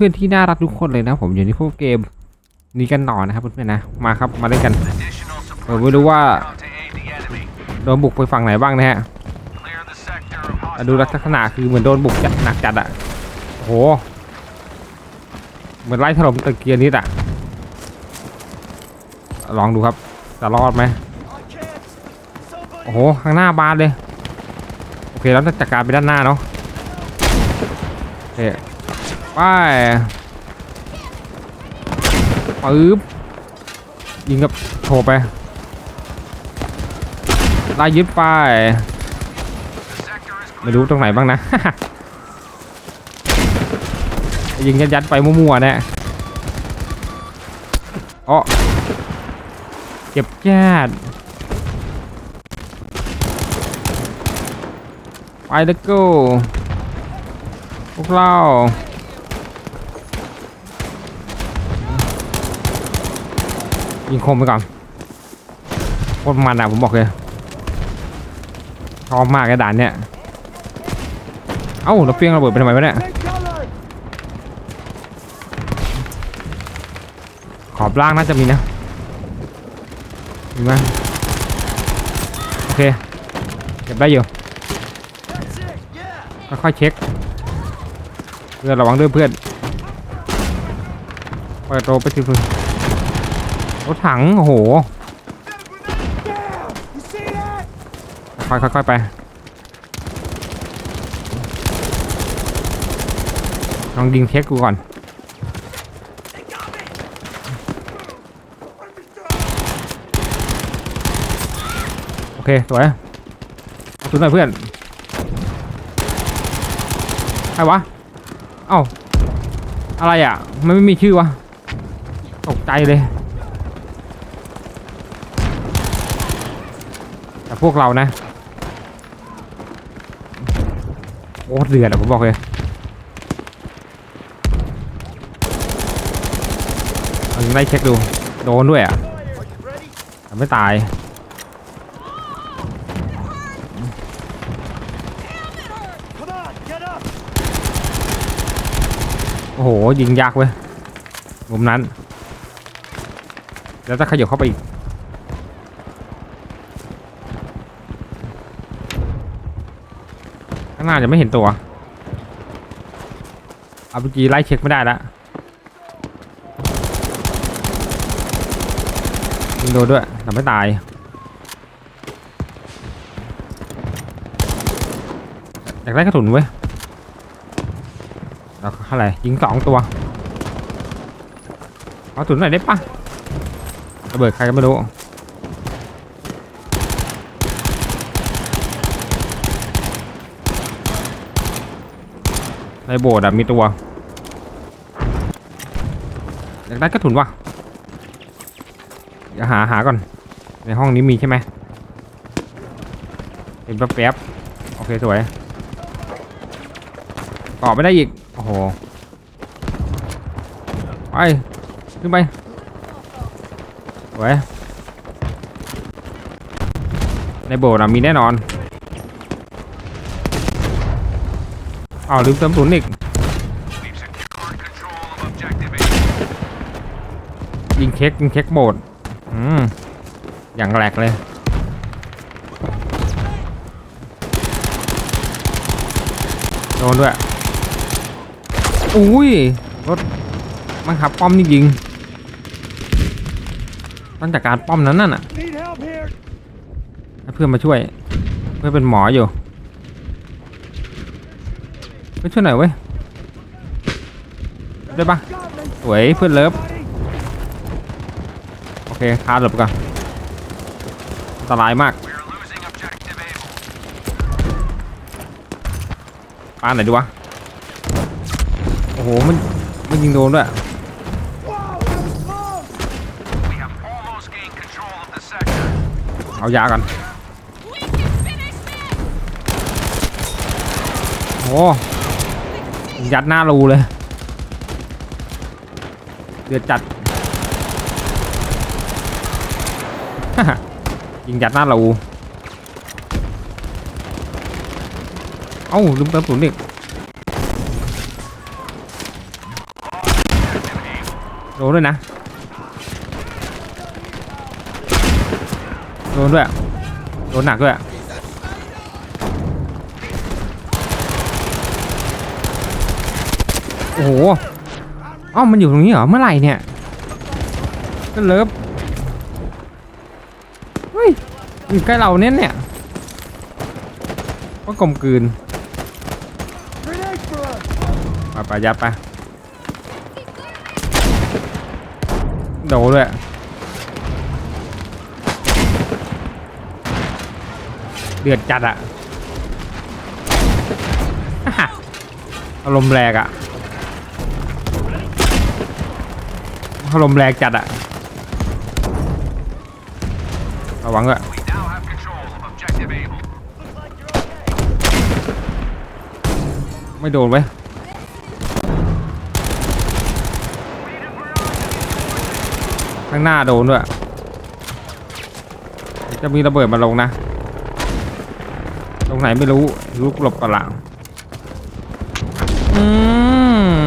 พื่อนๆที่น่ารักทุกคนเลยนะ ผมอยู่ในพวกเกมนี้กันต่อนะครับเพื่อนๆนะมาครับมาเล่นกันเออไม่รู้ว่าโดนบุกไปฝั่งไหนบ้างนะฮะดูลักษณะคือเหมือนโดนบุกจัดหนักจัดอะโอ้โหเหมือนไล่ถล่มตะเกียร์นิดอะลองดูครับจะรอดไหมโอ้โหข้างหน้าบานเลยโอเคแล้วจะจัดการไปด้านหน้าเนาะโอเค ไปปึ๊บยิงกับโถไปไล่ยึดไป ไม่รู้ตรงไหนบ้างนะ ยิงยัดยัดไปมั่วๆเนี่ยอ๋อเก็บแก๊สไปแล้วก็พวกเรา ยิงคมไปก่อนโคตรมันอะผมบอกเลยชอบมากไอ้ด่านเนี่ยเอ้าเราเฟี้ยงระเบิดไปทำไมวะเนี่ยขอบล่างน่าจะมีนะมีไหมโอเคเก็บได้อยู่ค่อยๆเช็คเพื่อนระวังด้วยเพื่อนเปิดโตไปสิเพื่อน รถถัง โอ้โห ค่อยๆค่อยไป ลองยิงเช็คกูก่อน โอเค สวยสุดหน่อยเพื่อนใครวะ เอ้า อะไรอะ มันไม่มีชื่อวะ ตกใจเลย แต่ พวกเรานะโอ้เดือดอะผมบอกเลยเอาไล่เช็คดู โดนด้วยอะแต่ไม่ตายโอ้โหยิงยากเว้ยมุมนั้น แล้วถ้าขยับเข้าไปอีก ข้างหน้าจะไม่เห็นตัวเอาเมื่อกี้ไล่เช็คไม่ได้แล้วยิงโดนด้วยแต่ไม่ตายอยากได้กระสุนเว้ยแล้วเท่าไรยิงสองตัวเอากระสุนหน่อยได้ปะระเบิดใครก็ไม่รู้ ในโบสถ์อะมีตัวอยากได้กระสุนวะเดี๋ยวหาหาก่อน ในห้องนี้มีใช่ไหมเห็นแป๊บๆโอเคสวยเกาะไม่ได้อีก โอ้โห ไป ขึ้นไปสวยในโบสถ์อะมีแน่นอน อ้าวลืมเติมศูนย์อีกยิงเช็คยิงเช็คโบดอืมอย่างแหลกเลยโดนด้วยอุ้ยรถมันขับป้อมนี่ยิงต้องจากการป้อมนั้นน่ะ Need help here. ให้เพื่อนมาช่วย เพื่อนเป็นหมออยู่ ไม่ช่วยหน่อยเว้ยได้ปะสวยเพื่อนเลิฟโอเคคาดหลบก่อนอันตรายมากปาไหนดีวะโอ้โหมันมันยิงโดนด้วยเอายากันโอ้ ยัดหน้ารูเลย เดือดจัด ยิงยัดหน้ารูเอ้าลืมเติมศูนย์อีกโดนด้วยนะ โดนด้วย โดนหนักด้วย อ้โหเอ้ามันอยู่ตรงนี้เหรอ เมื่อไหร่เนี่ยก็เลิฟเฮ้ยอยู่ใกล้เราเนี่ยเนี่ยก็กลมกลืนไปไปยัดไปโดด้วยเดือดจัดอะอารมณ์แรงอะ อารมแรงจัดอะระวังด้วยไม่โดนไว้ข้างหน้าโดนด้วย จะมีระเบิดมาลงนะ ตรงไหนไม่รู้ลุกหลบกระหลังอืม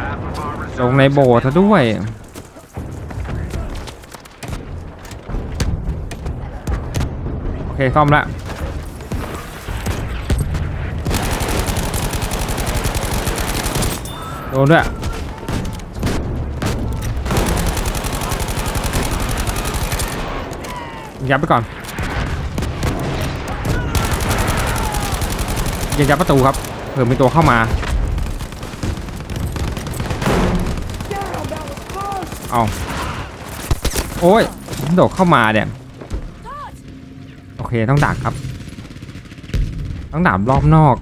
Half of our ลงในโบสถ์ซะด้วย ซ่อมแล้วโดนด้วยยับไปก่อนยังยับประตูครับเผื่อมีตัวเข้ามา เอาโอ้ยโดดเข้ามาเนี่ย โอเคต้องดักครับ ต้องดับรอบนอก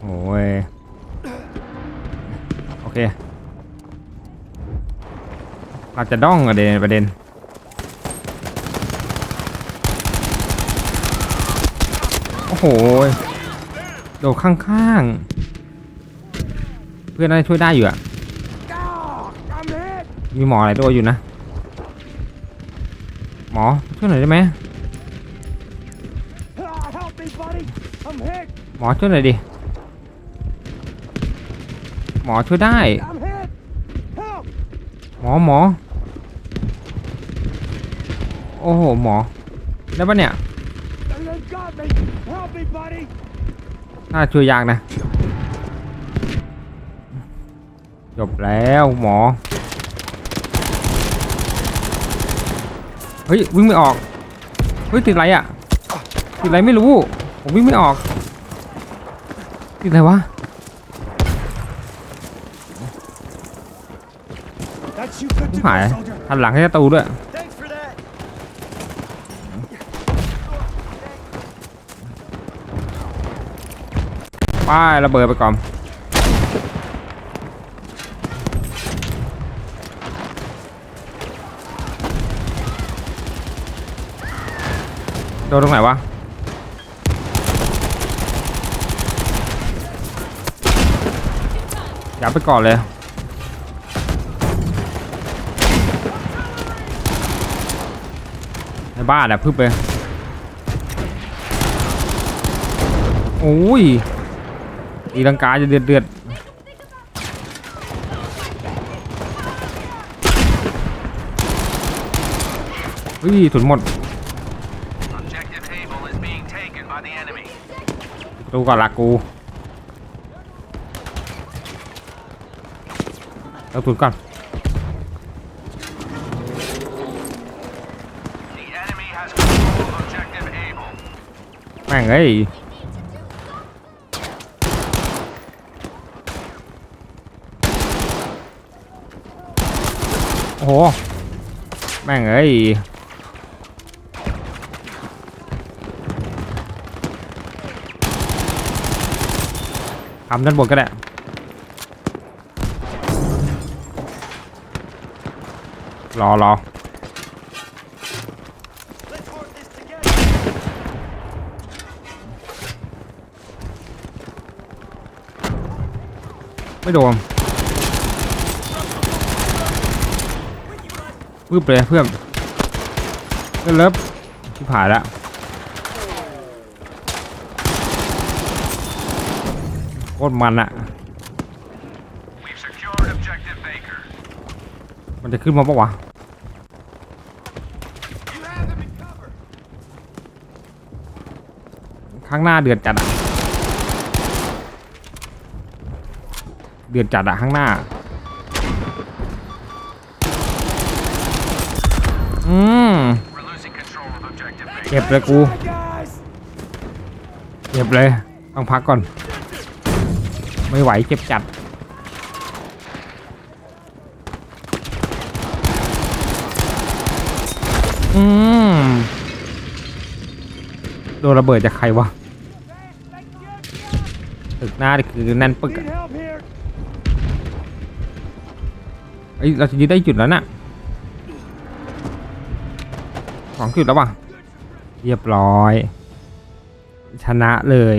โอ้ยโอเคเราจะด้องอะเดนประเด็นโอ้โหโดดข้างๆ เพื่อนน่าช่วยได้อยู่อะมีหมอหลายตัวอยู่นะ หมอช่วยหน่อยได้ไหม หมอช่วยหน่อยดิ หมอช่วยได้ หมอหมอ โอ้โห หมอ ได้ปะเนี่ยน่าช่วยยากนะ จบแล้วหมอ เฮ้ย วิ่งไม่ออก เฮ้ย ติดอะไรอะ ติดอะไรไม่รู้ ผมวิ่งไม่ออก ติดอะไรวะ you หายหันหลังให้ตูด้วยป้ายระเบิดไปก่อนโดนตรงไหนวะ ยับไปก่อนเลยในบ้านอะพึบเลยโอ้ยตีลังกาจะเดือดเดือดเฮ้ยถุนหมด Objective Able is being taken by the enemy. ประตูก่อนละกู เอาถุนก่อน The enemy has control of objective Able. แม่งเอ้ยโอ้โห แม่งเอ้ย ทำด้านบนก็ได้ รอรอไม่โดนวืบเลยเพื่อนเพื่อนเลิฟชิบหายแล้วโคตรมันอะ มันจะขึ้นมาปะวะข้างหน้าเดือดจัดอะเดือดจัดอะข้างหน้า อืมเก็บเลยกู เก็บเลย ต้องพักก่อน ไม่ไหวเจ็บจัด อืมโดนระเบิดจากใครวะตึกหน้านี่คือแน่นปึกอะเอ้ยเราจะยึดได้จุดแล้วน่ะสองจุดแล้วว่ะเรียบร้อย ชนะเลย